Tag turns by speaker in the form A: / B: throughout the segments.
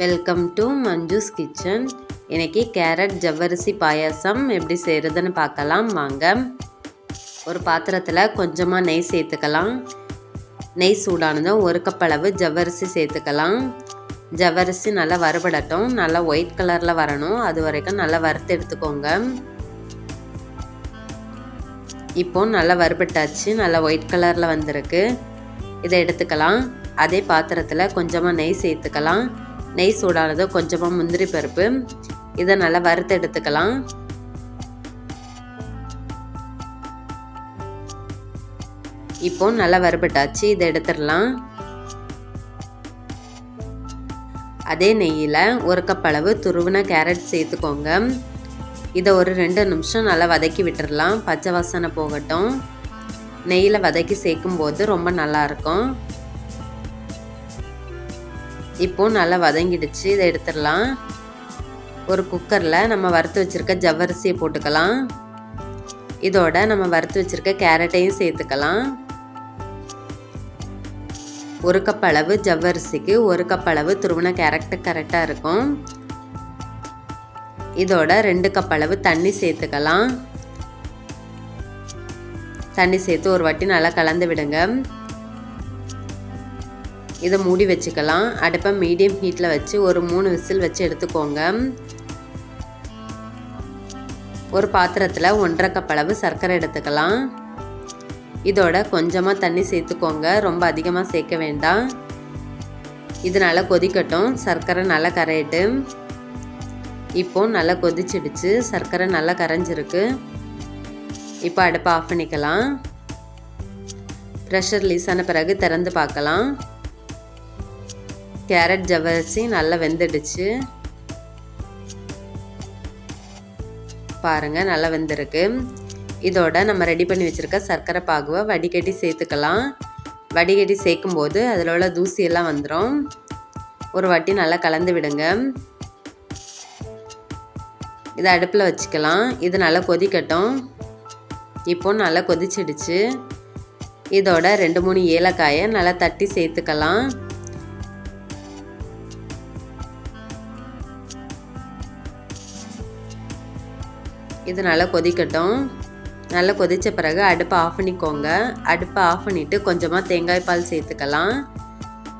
A: Welcome to Manju's kitchen இன்றைக்கி carrot ஜவ்வரிசி பாயாசம் எப்படி செய்கிறதுன்னு பார்க்கலாம். வாங்க. ஒரு பாத்திரத்தில் கொஞ்சமாக நெய் சேர்த்துக்கலாம். நெய் சூடானதும் ஒரு கப் அளவு ஜவ்வரிசி சேர்த்துக்கலாம். ஜவ்வரிசி நல்லா வறுபடட்டும். நல்லா ஒயிட் கலரில் வரணும். அது வரைக்கும் நல்லா வறுத்து எடுத்துக்கோங்க. இப்போ நல்லா வறுபட்டாச்சு. நல்லா ஒயிட் கலரில் வந்திருக்கு. இதை எடுத்துக்கலாம். அதே பாத்திரத்தில் கொஞ்சமாக நெய் சேர்த்துக்கலாம். நெய் சூடானது கொஞ்சமாக முந்திரி பருப்பு. இதை நல்லா வறுத்து எடுத்துக்கலாம். இப்போ நல்லா வறுபட்டாச்சு இதை எடுத்துடலாம். அதே நெய்யில் ஒரு கப் அளவு துருவின கேரட் சேர்த்துக்கோங்க. இதை ஒரு ரெண்டு நிமிஷம் நல்லா வதக்கி விட்டுடலாம். பச்சை வாசனை போகட்டும். நெய்யில் வதக்கி சேர்க்கும் போது ரொம்ப நல்லாயிருக்கும் இப்போது நல்லா வதங்கிடுச்சு. இதை எடுத்துடலாம். ஒரு குக்கரில் நம்ம வறுத்து வச்சுருக்க ஜவ்வரிசியை போட்டுக்கலாம். இதோட நம்ம வறுத்து வச்சுருக்க கேரட்டையும் சேர்த்துக்கலாம். ஒரு கப் அளவு ஜவ்வரிசிக்கு ஒரு கப் அளவு துருவன கேரட்டு கரெக்டாக இருக்கும். இதோட ரெண்டு கப் அளவு தண்ணி சேர்த்துக்கலாம். தண்ணி சேர்த்து ஒரு வாட்டி நல்லா கலந்து விடுங்க. இதை மூடி வச்சுக்கலாம். அடுப்பை மீடியம் ஹீட்டில் வச்சு ஒரு மூணு விசில் வச்சு எடுத்துக்கோங்க. ஒரு பாத்திரத்தில் ஒன்றரை கப் அளவு சர்க்கரை எடுத்துக்கலாம். இதோட கொஞ்சமாக தண்ணி சேர்த்துக்கோங்க. ரொம்ப அதிகமாக சேர்க்க வேண்டாம். இது நல்லா கொதிக்கட்டும். சர்க்கரை நல்லா கரையிட்டு. இப்போ நல்லா கொதிச்சிடுச்சு. சர்க்கரை நல்லா கரைஞ்சிருக்கு. இப்போ அடுப்பை ஆஃப் பண்ணிக்கலாம். ப்ரெஷர் ரிலீஸ் ஆன பிறகு திறந்து பார்க்கலாம். கேரட் ஜவ்வரிசி நல்லா வெந்துடுச்சு. பாருங்கள் நல்லா வெந்திருக்கு. இதோட நம்ம ரெடி பண்ணி வச்சுருக்க சர்க்கரை பாகுவை வடிகட்டி சேர்த்துக்கலாம். வடிகட்டி சேர்க்கும் போது அதில் உள்ள தூசியெல்லாம் வந்துடும் ஒரு வாட்டி நல்லா கலந்து விடுங்க. இதை அடுப்பில் வச்சுக்கலாம். இது நல்லா கொதிக்கட்டும். இப்போ நல்லா கொதிச்சிடுச்சு. இதோட ரெண்டு மூணு ஏலக்காயை நல்லா தட்டி சேர்த்துக்கலாம். இது நல்லா கொதிக்கட்டும். நல்லா கொதித்த பிறகு அடுப்பை ஆஃப் பண்ணிக்கோங்க. அடுப்பை ஆஃப் பண்ணிவிட்டு கொஞ்சமாக தேங்காய் பால் சேர்த்துக்கலாம்.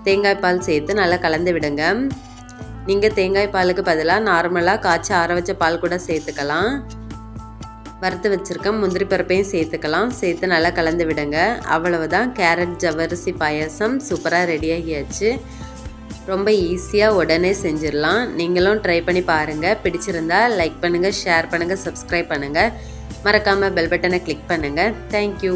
A: தேங்காய் பால் சேர்த்து நல்லா கலந்து விடுங்க. நீங்கள் தேங்காய் பாலுக்கு பதிலாக நார்மலாக காய்ச்சி ஆற வச்ச பால் கூட சேர்த்துக்கலாம். வறுத்து வச்சுருக்க முந்திரி பருப்பையும் சேர்த்துக்கலாம். சேர்த்து நல்லா கலந்து விடுங்க. அவ்வளவுதான். கேரட் ஜவ்வரிசி பாயசம் சூப்பராக ரெடி ஆகியாச்சு. ரொம்ப ஈஸியாக உடனே செஞ்சிடலாம். நீங்களும் ட்ரை பண்ணி பாருங்கள் பிடிச்சிருந்தா லைக் பண்ணுங்கள் ஷேர் பண்ணுங்கள் சப்ஸ்கிரைப் பண்ணுங்கள் மறக்காமல் பெல் பட்டனை கிளிக் பண்ணுங்கள் தேங்க்யூ